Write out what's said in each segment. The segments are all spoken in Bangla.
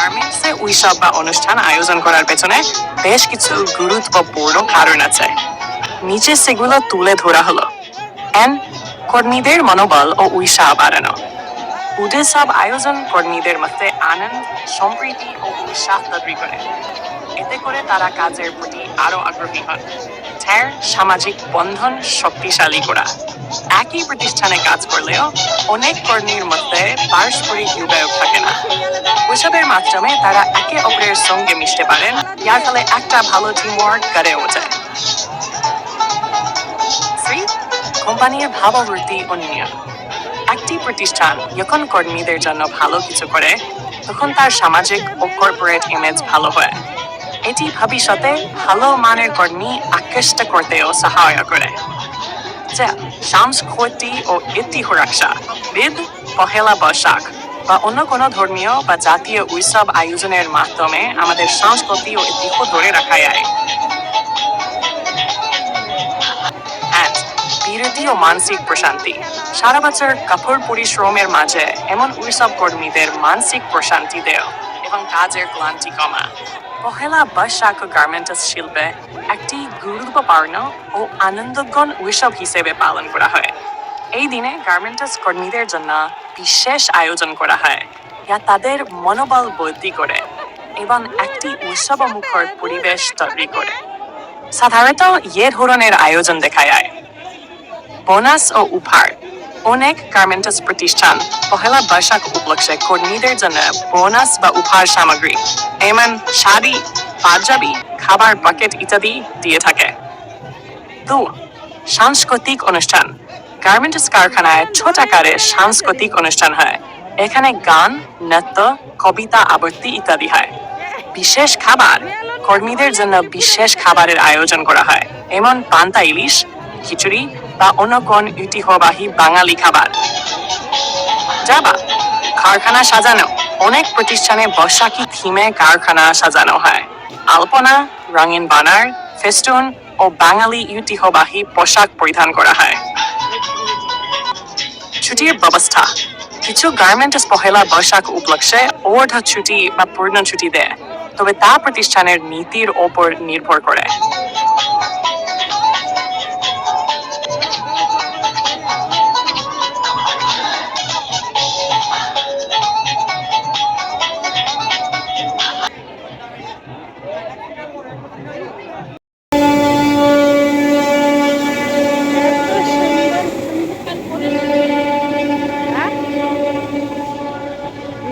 গার্মেন্টসে উৎসব বা অনুষ্ঠান আয়োজন করার পেছনে বেশ কিছু গুরুত্বপূর্ণ কারণ আছে। নিচে সেগুলো তুলে ধরা হলো। এন, কর্মীদের মনোবল ও উৎসাহ বাড়ানো। উৎসব আয়োজন কর্মীদের মধ্যে আনন্দ, সম্প্রীতি ও উৎসাহ তৈরি করে। এতে করে তারা কাজের প্রতি আরও আগ্রহী হন চার সামাজিক বন্ধন শক্তিশালী করা। একই প্রতিষ্ঠানে কাজ করলেও অনেক কর্মীর মধ্যে পারস্পরিক যোগাযোগ থাকে না। উৎসবের মাধ্যমে তারা একে অপরের সঙ্গে মিশতে পারেন। যার ফলে একটা ভালো টিমওয়ার্ক গড়ে ওঠে। কোম্পানির ভাবাবৃত্তি উন্নয়ন একটি প্রতিষ্ঠান যখন কর্মীদের জন্য ভালো কিছু করে, তখন তার সামাজিক ও কর্পোরেট ইমেজ ভালো হয়। এটি ভবিষ্যতে ভালো মানের কর্মী আকৃষ্ট করতেও সহায়তা করে। যা সংস্কৃতি ও ইতিহাসা বিদ পহেলা বৈশাখ। বা অন্য কোনো ধর্মীয় বা জাতীয় উৎসব আয়োজনের মাধ্যমে আমাদের সংস্কৃতি ও ঐতিহ্য ধরে রাখা যায়। বিরতি ও মানসিক প্রশান্তি। সারা বছর কঠোর পরিশ্রমের মাঝে এমন উৎসব কর্মীদের মানসিক প্রশান্তি দেয় এবং কাজের ক্লান্তি কমা। পহেলা বৈশাখ গার্মেন্টস শিল্পে একটি গুরুত্বপূর্ণ ও আনন্দগণ উৎসব হিসেবে পালন করা হয়। এই দিনে গার্মেন্টস কর্মীদের জন্য বিশেষ আয়োজন করা হয়। যা তাদের মনোবল বৃদ্ধি করে এবং একটি উৎসবমুখর পরিবেশ তৈরি করে। সাধারণত এ ধরনের আয়োজন দেখা যায়। বোনাস ও উপহার, অনেক গার্মেন্টস প্রতিষ্ঠান পহেলা বৈশাখ উপলক্ষে কর্মীদের জন্য বোনাস বা উপহার সামগ্রী, এমন শাড়ি, পাঞ্জাবি, খাবার বাকেট ইত্যাদি দিয়ে থাকে। দু সাংস্কৃতিক অনুষ্ঠান গার্মেন্টস কারখানায় ছোট আকারে সাংস্কৃতিক অনুষ্ঠান হয়। এখানে গান, নৃত্য, কবিতা, আবৃত্তি ইত্যাদি হয়। বিশেষ খাবার কর্মীদের জন্য বিশেষ খাবারের আয়োজন করা হয়। এমন পান্তা ইলিশ, খিচুড়ি বা অন্য কোন ঐতিহ্যবাহী বাঙালি খাবার। যাবা কারখানা সাজানো। অনেক প্রতিষ্ঠানে বৈশাখী থিমে কারখানা সাজানো হয়। আলপনা, রঙিন বানার, ফেস্টুন ও বাঙালি ঐতিহ্যবাহী পোশাক পরিধান করা হয়। ছুটির ব্যবস্থা কিছু গার্মেন্টস পহেলা বৈশাখ উপলক্ষে অর্ধ ছুটি বা পূর্ণ ছুটি দেয় তবে তা প্রতিষ্ঠানের নীতির ওপর নির্ভর করে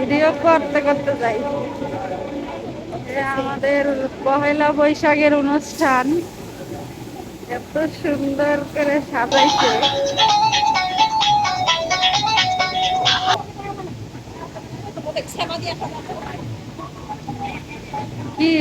ভিডিও করতে করতে যাই। আমাদের পহেলা বৈশাখের অনুষ্ঠান। এত সুন্দর করে সাজাইছে। কি?